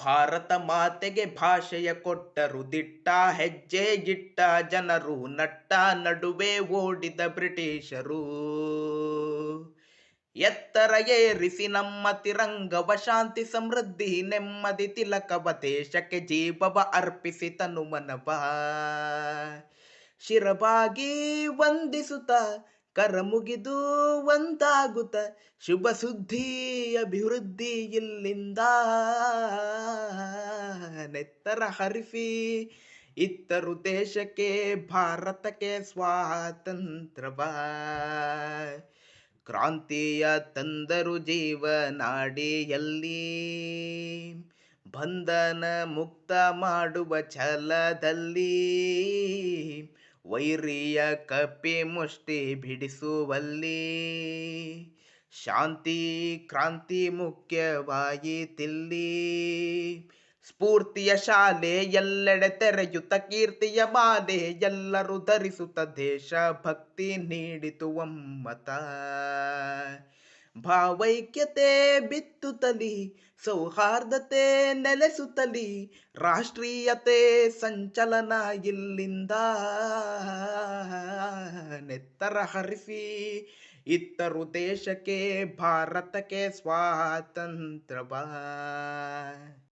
ಭಾರತ ಮಾತೆಗೆ ಭಾಷೆಯ ಕೊಟ್ಟರು, ದಿಟ್ಟ ಹೆಜ್ಜೆ ಇಟ್ಟ ಜನರು, ನಟ್ಟ ನಡುವೆ ಓಡಿದ ಬ್ರಿಟಿಷರು. ಎತ್ತರ ಏರಿಸಿ ನಮ್ಮ ತಿರಂಗವ ಶಾಂತಿ ಸಮೃದ್ಧಿ, ನೆಮ್ಮದಿ ತಿಲಕವ ದೇಶಕ್ಕೆ ಜೀವವ ಅರ್ಪಿಸಿ ತನು ಮನವ ಶಿರಬಾಗಿ ವಂದಿಸುತ್ತ ಕರ ಮುಗಿದು ಒಂದಾಗುತ್ತ ಶುಭ ಸುದ್ದಿ ಅಭಿವೃದ್ಧಿ ಇಲ್ಲಿಂದ. ನೆತ್ತರ ಹರಿಫಿ ಇತ್ತರು ದೇಶಕ್ಕೆ ಭಾರತಕ್ಕೆ ಸ್ವಾತಂತ್ರ್ಯವ. ಕ್ರಾಂತಿಯ ತಂದರು ಜೀವನಾಡಿಯಲ್ಲಿ ಬಂಧನ ಮುಕ್ತ ಮಾಡುವ ಛಲದಲ್ಲಿ ವೈರಿಯ ಕಪಿ ಮುಷ್ಟಿ ಬಿಡಿಸುವಲ್ಲಿ ಶಾಂತಿ ಕ್ರಾಂತಿ ಮುಖ್ಯವಾಯಿತಿಲ್ಲಿ ಸ್ಫೂರ್ತಿಯ ಶಾಲೆ ಎಲ್ಲೆಡೆ ತೆರೆಯುತ್ತ ಕೀರ್ತಿಯ ಮಾಲೆ ಎಲ್ಲರೂ ಧರಿಸುತ್ತ ದೇಶ ಭಕ್ತಿ ನೀಡಿತು ಒಮ್ಮತ. ಭಾವೈಕ್ಯತೆ ಬಿತ್ತುತ್ತಲಿ ಸೌಹಾರ್ದತೆ ನೆಲೆಸುತ್ತಲಿ ರಾಷ್ಟ್ರೀಯತೆ ಸಂಚಲನ ಇಲ್ಲಿಂದ ನೆತ್ತರ ಹರಿಸಿ ಇತ್ತರು ದೇಶಕ್ಕೆ ಭಾರತಕ್ಕೆ ಸ್ವಾತಂತ್ರ್ಯವ